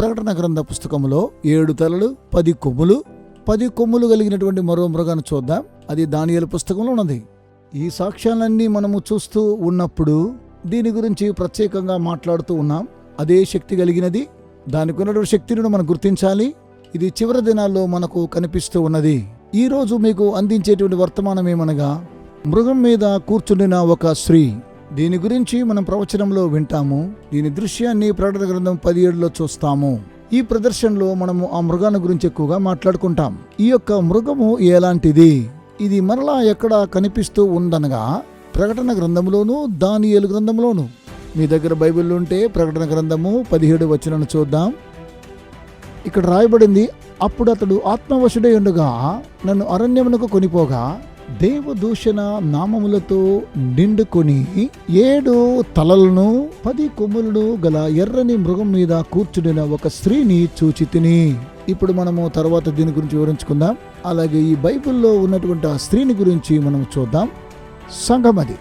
ప్రకటన గ్రంథ పుస్తకంలో ఏడు తలలు పది కొమ్ములు. పది కొమ్ములు కలిగినటువంటి మరో మృగాన్ని చూద్దాం. అది దానియల పుస్తకంలో ఉన్నది. ఈ సాక్ష్యాలన్నీ మనము చూస్తూ ఉన్నప్పుడు దీని గురించి ప్రత్యేకంగా మాట్లాడుతూ ఉన్నాం. అదే శక్తి కలిగినది. దానికి ఉన్నటువంటి శక్తిని మనం గుర్తించాలి. ఇది చివరి దినాల్లో మనకు కనిపిస్తూ ఉన్నది. ఈ రోజు మీకు అందించేటువంటి వర్తమానం ఏమనగా మృగం మీద కూర్చుండిన ఒక స్త్రీ దీని గురించి మనం ప్రవచనంలో వింటాము. దీని దృశ్యాన్ని ప్రకటన గ్రంథం పదిహేడులో చూస్తాము. ఈ ప్రదర్శనలో మనము ఆ మృగాన్ని గురించి ఎక్కువగా మాట్లాడుకుంటాం. ఈ యొక్క మృగము ఎలాంటిది? ఇది మరలా ఎక్కడ కనిపిస్తూ ఉందనగా ప్రకటన గ్రంథంలోను దానియేలు గ్రంథంలోను మీ దగ్గర బైబిల్ ఉంటే ప్రకటన గ్రంథము పదిహేడు వచనను చూద్దాం. ఇక్కడ రాయబడింది అప్పుడు అతడు ఆత్మవశుడై ఉండగా నన్ను అరణ్యమునకు కొనిపోగా దేవదూషణ నామములతో నిండుకొని ఏడు తలలను పది కొమ్ములను గల ఎర్రని మృగం మీద కూర్చుండిన ఒక స్త్రీని చూచి తిని. ఇప్పుడు మనము తర్వాత దీని గురించి వివరించుకుందాం. అలాగే ఈ బైబిల్లో ఉన్నటువంటి ఆ స్త్రీని గురించి మనం చూద్దాం. సంగమది